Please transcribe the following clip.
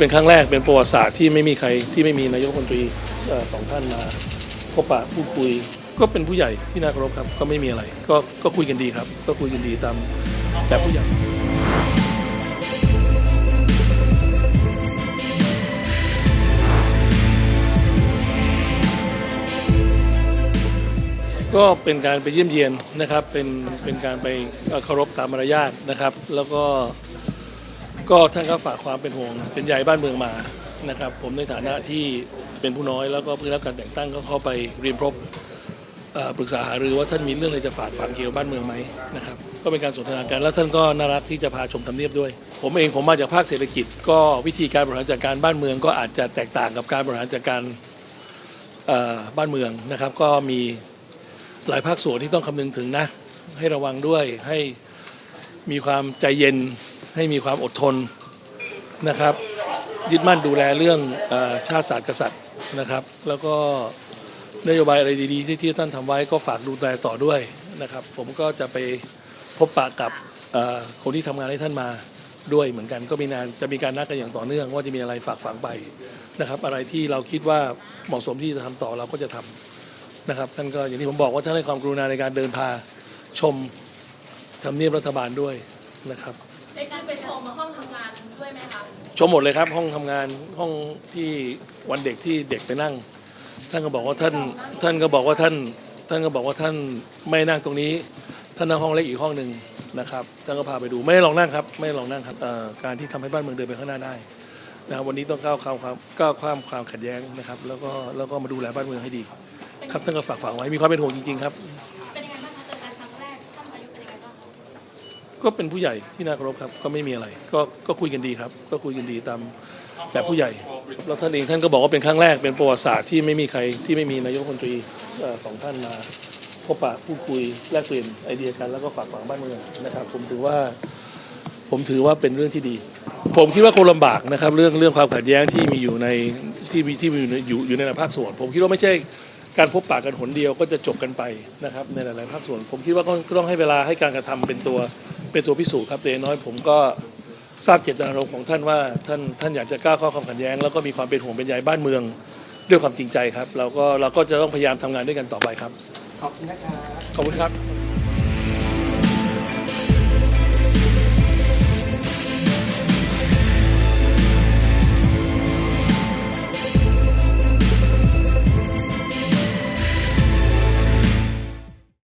เป็นครั้งแรกเป็นประวัติศาสตร์ที่ไม่มีใครที่ไม่มีนายกรัฐมนตรีสองท่านมาพบปะพูดคุย ก็เป็นผู้ใหญ่ที่น่าเคารพครับ ก็ไม่มีอะไร ก็ก็คุยกันดีครับ ก็คุยกันดีตามแบบผู้ใหญ่ก็เป็นการไปเยี่ยมเยียนนะครับเป็นเป็นการไปเคารพตามมารยาทนะครับ แล้วก็ ก็ท่านก็ฝากความเป็นห่วงเป็นใยบ้านเมืองมานะครับ ผมในฐานะที่เป็นผู้น้อยแล้วก็เพิ่งรับการแต่งตั้งก็เข้าไปเรียนพบเอ่อปรึกษาหารือว่าท่านมีเรื่องอะไรจะฝากฝังเกี่ยวกับบ้านเมืองไหมนะครับก็เป็นการสนทนากันแล้วท่านก็น่ารักที่จะพาชมทำเนียบด้วย ผมเองผมมาจากภาคเศรษฐกิจ ก็วิธีการบริหารจัดการบ้านเมือง ก็อาจจะแตกต่างกับการบริหารจัดการบ้านเมืองนะครับ ก็มีหลายภาคส่วนที่ต้องคำนึงถึงนะให้ระวังด้วยให้มีความใจเย็น ให้มีความอดทนนะครับ ยึดมั่นดูแลเรื่องอชาติศาสตร์กษัตริย์นะครับ แล้วก็นโยบายอะไรดีๆ ที่ที่ท่านทำไว้ก็ฝากดูแลต่อด้วยนะครับ ผมก็จะไปพบปะกับคนที่ทำงานให้ท่านมาด้วยเหมือนกันก็มีนานจะมีการนัดกันอย่างต่อเนื่อง ว่าจะมีอะไรฝากฝังไปนะครับ อะไรที่เราคิดว่าเหมาะสมที่จะทำต่อเราก็จะทำนะครับท่านก็อย่างที่ผมบอกว่าท่านให้ความกรุณาในการเดินพาชมทำเนียบรัฐบาลด้วยนะครับ ได้การไปชมห้องทำงานด้วยไหมคะชมหมดเลยครับห้องทำงานห้องที่วันเด็กที่เด็กไปนั่ง ท่านก็บอกว่าท่านท่านก็บอกว่าท่าน ท่านก็บอกว่าท่านไม่นั่งตรงนี้ ท่านนั่งห้องเล็กอีกห้องหนึ่งนะครับท่านก็พาไปดูไม่ได้ลองนั่งครับ ไม่ได้ลองนั่งครับเอ่อการที่ทำให้บ้านเมืองเดินไปข้างหน้าได้นะครับวันนี้ต้องก้าวข้ามความก้าวข้ามความขัดแย้งนะครับ แล้วก็แล้วก็มาดูแลบ้านเมืองให้ดี ครับท่านก็ฝากฝังไว้มีความเป็นห่วงจริงๆครับ ก็เป็นผู้ใหญ่ที่น่าเคารพครับ ก็ไม่มีอะไร ก็ก็คุยกันดีครับ ก็คุยกันดีตามแบบผู้ใหญ่แล้วท่านเองท่านก็บอกว่าเป็นครั้งแรกเป็นประวัติศาสตร์ที่ไม่มีใครที่ไม่มีนายกรัฐมนตรีสองท่านมาพบปะพูดคุยแลกเปลี่ยนไอเดียกันแล้วก็ฝากฝังบ้านเมืองนะครับ ผมถือว่าผมถือว่าเป็นเรื่องที่ดี ผมคิดว่าคงลำบากนะครับ เรื่องเรื่องความขัดแย้งที่มีอยู่ในที่มีที่มีอยู่ในอยู่ในหลายภาคส่วน ผมคิดว่าไม่ใช่การพบปะกันหนเดียวก็จะจบกันไปนะครับในหลาย ๆ ภาคส่วน ผมคิดว่าก็ก็ต้องให้เวลาให้การกระทำเป็นตัว เป็นตัวพิสูจน์ครับแต่อย่างน้อยผมก็ทราบเจตนารมณ์ของท่านว่าท่านท่านอยากจะก้าวเข้าความขัดแย้ง แล้วก็มีความเป็นห่วงเป็นใยบ้านเมืองด้วยความจริงใจครับ เราก็เราก็จะต้องพยายามทำงานด้วยกันต่อไปครับ ขอบคุณนะครับ ขอบคุณครับ